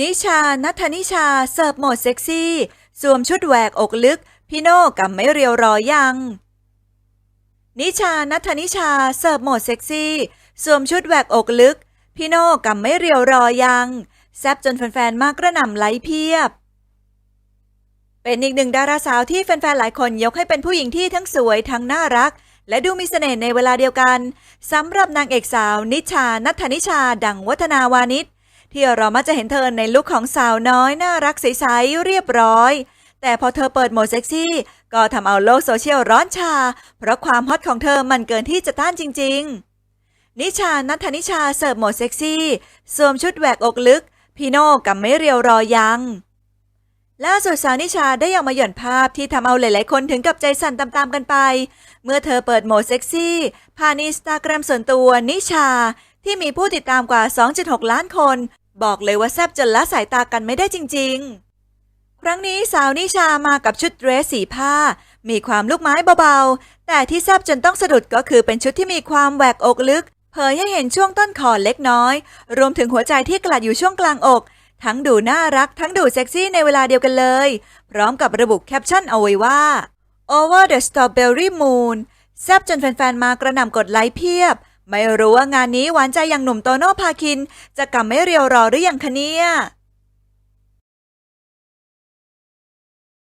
นิชา นัทนิชา เสิร์ฟโหมดเซ็กซี่ สวมชุดแหวกอกลึก พี่โน่กับไม่เรียวรอยัง นิชา นัทนิชา เสิร์ฟโหมดเซ็กซี่ สวมชุดแหวกอกลึก พี่โน่กับไม่เรียวรอยัง แซบจนแฟนๆ มากระหน่ำไลเพียบ เป็นอีกหนึ่งดาราสาวที่แฟนๆ หลายคนยกให้เป็นผู้หญิงที่ทั้งสวยทั้งน่ารัก และดูมีเสน่ห์ในเวลาเดียวกันสำหรับนางเอกสาว นิชา นัทนิชา ดังวัฒนาวานิช ที่เรามักจะเห็นเธอในลุคของสาวน้อยน่ารักใสๆเรียบร้อย แต่พอเธอเปิดโหมดเซ็กซี่ ก็ทำเอาโลกโซเชียลร้อนชา เพราะความฮอตของเธอมันเกินที่จะต้านจริง ๆ นิชานัทนิชาเสิร์ฟโหมดเซ็กซี่สวมชุดแหวกอกลึกพีโน่กับไม่เรียวรอยังล่าสุดสาวนิชาได้ออกมาหย่อนภาพที่ทำเอาหลาย ๆ คนถึงกับใจสั่นตาม ๆ กันไป เมื่อเธอเปิดโหมดเซ็กซี่ ผ่านอินสตาแกรมส่วนตัวนิชา ที่มีผู้ติดตามกว่า 2.6 ล้านคน บอกเลยว่าแซบจนละสายตากันไม่ได้จริง ๆ ครั้งนี้สาวนิชามากับชุดเดรสสีผ้า มีความลูกไม้เบาๆ แต่ที่แซบจนต้องสะดุดก็คือเป็นชุดที่มีความแหวกอกลึก เผยให้เห็นช่วงต้นคอเล็กน้อย รวมถึงหัวใจที่กลัดอยู่ช่วงกลางอก ทั้งดูน่ารักทั้งดูเซ็กซี่ในเวลาเดียวกันเลย พร้อมกับระบุแคปชั่นเอาไว้ว่า Over the Strawberry Moon แซบจนแฟนๆมากระหน่ำกดไลค์เพียบ ไม่รู้ว่างานนี้หวานใจอย่างหนุ่มโตโน่พาคิน จะกลับไม่เรียวรอหรือยังคะเนี่ย